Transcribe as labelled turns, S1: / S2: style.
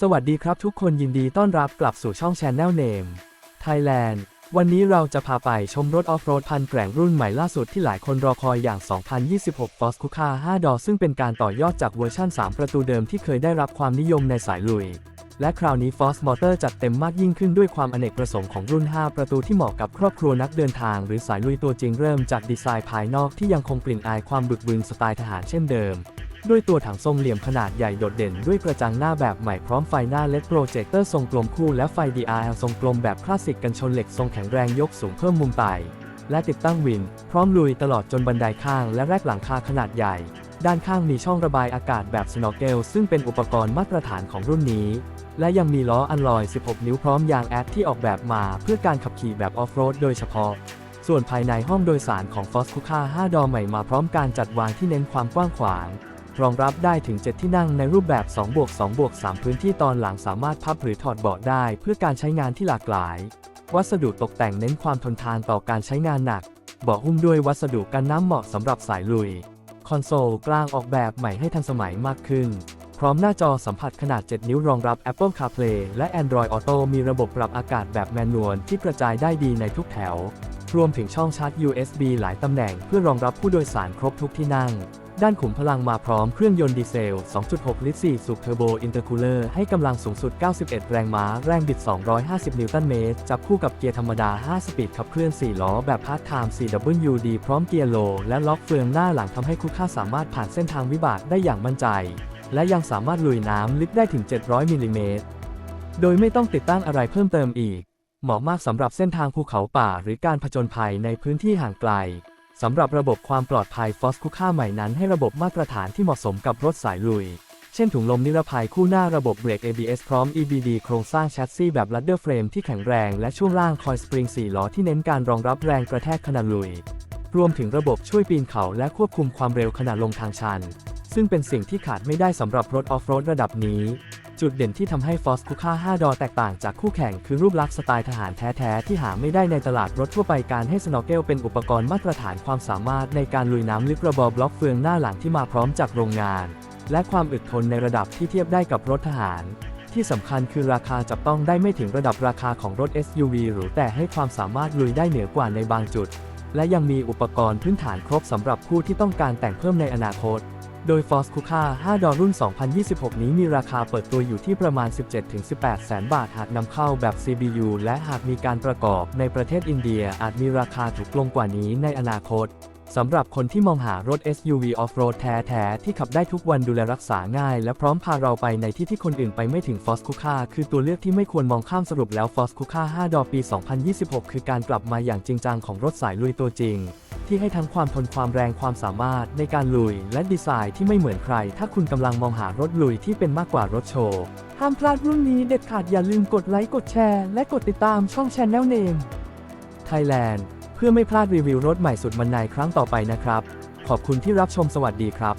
S1: สวัสดีครับทุกคนยินดีต้อนรับกลับสู่ช่อง Channel Name Thailand วันนี้เราจะพาไปชมรถออฟโรดพันแกร่งรุ่นใหม่ล่าสุดที่หลายคนรอคอยอย่าง 2026 Force Kuka 5 ดอ ซึ่งเป็นการต่อยอดจากเวอร์ชั่น 3 ประตูเดิมที่เคยได้รับความนิยมในสายลุย และคราวนี้ Force Motor จัดเต็มมากยิ่งขึ้นด้วยความอเนกประสงค์ของรุ่น 5 ประตูที่เหมาะกับครอบครัวนักเดินทางหรือสายลุยตัวจริงเริ่มจากดีไซน์ภายนอกที่ยังคงกลิ่นอายความบึกบึนสไตล์ทหารเช่นเดิมด้วยตัวถังทรงเหลี่ยมขนาดใหญ่โดดเด่นด้วยกระจังหน้าแบบใหม่พร้อมไฟหน้าเลดโปรเจคเตอร์ทรงกลมคู่และไฟ DRL ทรงกลมแบบคลาสสิกกันชนเหล็กทรงแข็งแรงยกสูงเพิ่มมุมไต่และติดตั้งวิน พร้อมลุยตลอดจนบันไดข้างและแรกหลังคาขนาดใหญ่ ด้านข้างมีช่องระบายอากาศแบบสโนว์เกลซึ่งเป็นอุปกรณ์มาตรฐานของรุ่นนี้ และยังมีล้ออัลลอย 16 นิ้วพร้อมยางแอดที่ออกแบบมาเพื่อการขับขี่แบบออฟโรดโดยเฉพาะ ส่วนภายในห้องโดยสารของ f o s c u c a 5 ดอใหม่มาพร้อมการจัดวางที่เน้นความกว้างขวาง รองรับได้ถึง 7 ที่นั่งในรูปแบบ2บวก2บวก3พื้นที่ตอนหลังสามารถพับหรือถอดเบาะได้ เพื่อการใช้งานที่หลากหลาย วัสดุตกแต่งเน้นความทนทานต่อการใช้งานหนักเบาะหุ้มด้วยวัสดุกันน้ำเหมาะสำหรับสายลุย คอนโซลกลางออกแบบใหม่ให้ทันสมัยมากขึ้น พร้อมหน้าจอสัมผัสขนาด 7 นิ้วรองรับ Apple CarPlay และ Android Auto มีระบบปรับอากาศแบบแมนนวลที่กระจายได้ดีในทุกแถว รวมถึงช่องชาร์จ USB หลายตำแหน่งเพื่อรองรับผู้โดยสารครบทุกที่นั่ง ด้านขุมพลังมาพร้อมเครื่องยนต์ดีเซล 2.6 ลิตร 4 สูบเทอร์โบอินเตอร์คูลเลอร์ให้กำลังสูงสุด 91 แรงม้า แรงบิด 250 นิวตันเมตร จับคู่กับเกียร์ธรรมดา 5 สปีดขับเคลื่อน 4 ล้อ แบบพาร์ทไทม์ 4WD พร้อมเกียร์โล และล็อกเฟืองหน้าหลังทำให้คู่ค่าสามารถผ่านเส้นทางวิบากได้อย่างมั่นใจ และยังสามารถลุยน้ำลึกได้ถึง 700มิลลิเมตร โดยไม่ต้องติดตั้งอะไรเพิ่มเติมอีก เหมาะมากสำหรับเส้นทางภูเขาป่าหรือการผจญภัยในพื้นที่ห่างไกล สำหรับระบบความปลอดภัย f o s คุค่าใหม่นั้นให้ระบบมาตรฐานที่เหมาะสมกับรถสายลุย เช่นถุงลมนิรภัยคู่หน้าระบบเบรก ABS พร้อม EBD โครงสร้างแชสซีแบบ ladder frame ที่แข็งแรงและช่วงล่างคอยสปริง4ล้อที่เน้นการรองรับแรงกระแทกขณะลุย รวมถึงระบบช่วยปีนเขาและควบคุมความเร็วขณะลงทางชัน ซึ่งเป็นสิ่งที่ขาดไม่ได้สำหรับรถออฟโรดระดับนี้ จุดเด่นที่ทำให้ f o s คุค่า 5 ดอแตกต่างจากคู่แข่งคือรูปลักษณ์สไตล์ทหารแท้ๆ ที่หาไม่ได้ในตลาดรถทั่วไปการให้สโนว์เกลเป็นอุปกรณ์มาตรฐานความสามารถในการลุยน้ำลึกระบอบล็อกเฟืองหน้าหลังที่มาพร้อมจากโรงงาน และความอึดทนในระดับที่เทียบได้กับรถทหาร ที่สำคัญคือราคาจับต้องได้ไม่ถึงระดับราคาของรถ SUV หรือแต่ให้ความสามารถลุยได้เหนือกว่าในบางจุด และยังมีอุปกรณ์พื้นฐานครบสำหรับผู้ที่ต้องการแต่งเพิ่มในอนาคต โดย Force Kuka 5 ดอรุ่น 2026 นี้มีราคาเปิดตัวอยู่ที่ประมาณ 17-18 แสนบาท หากนำเข้าแบบ CBU และหากมีการประกอบในประเทศอินเดียอาจมีราคาถูกลงกว่านี้ในอนาคต สำหรับคนที่มองหารถ SUV Off-road แท้ๆ ที่ขับได้ทุกวันดูแลรักษาง่าย และพร้อมพาเราไปในที่ที่คนอื่นไปไม่ถึง Force Kuka คือตัวเลือกที่ไม่ควรมองข้ามสรุปแล้ว Force Kuka 5 ดอปี 2026 คือการกลับมาอย่างจริงจังของรถสายลุยตัวจริง ที่ให้ทั้งความทนความแรงความสามารถในการลุย และดีไซน์ที่ไม่เหมือนใคร ถ้าคุณกำลังมองหารถลุยที่เป็นมากกว่ารถโชว์ ห้ามพลาดรุ่นนี้เด็ดขาดอย่าลืมกดไลค์กดแชร์และกดติดตามช่อง Channel Name Thailand เพื่อไม่พลาดรีวิวรถใหม่สุดมันในครั้งต่อไปนะครับ ขอบคุณที่รับชมสวัสดีครับ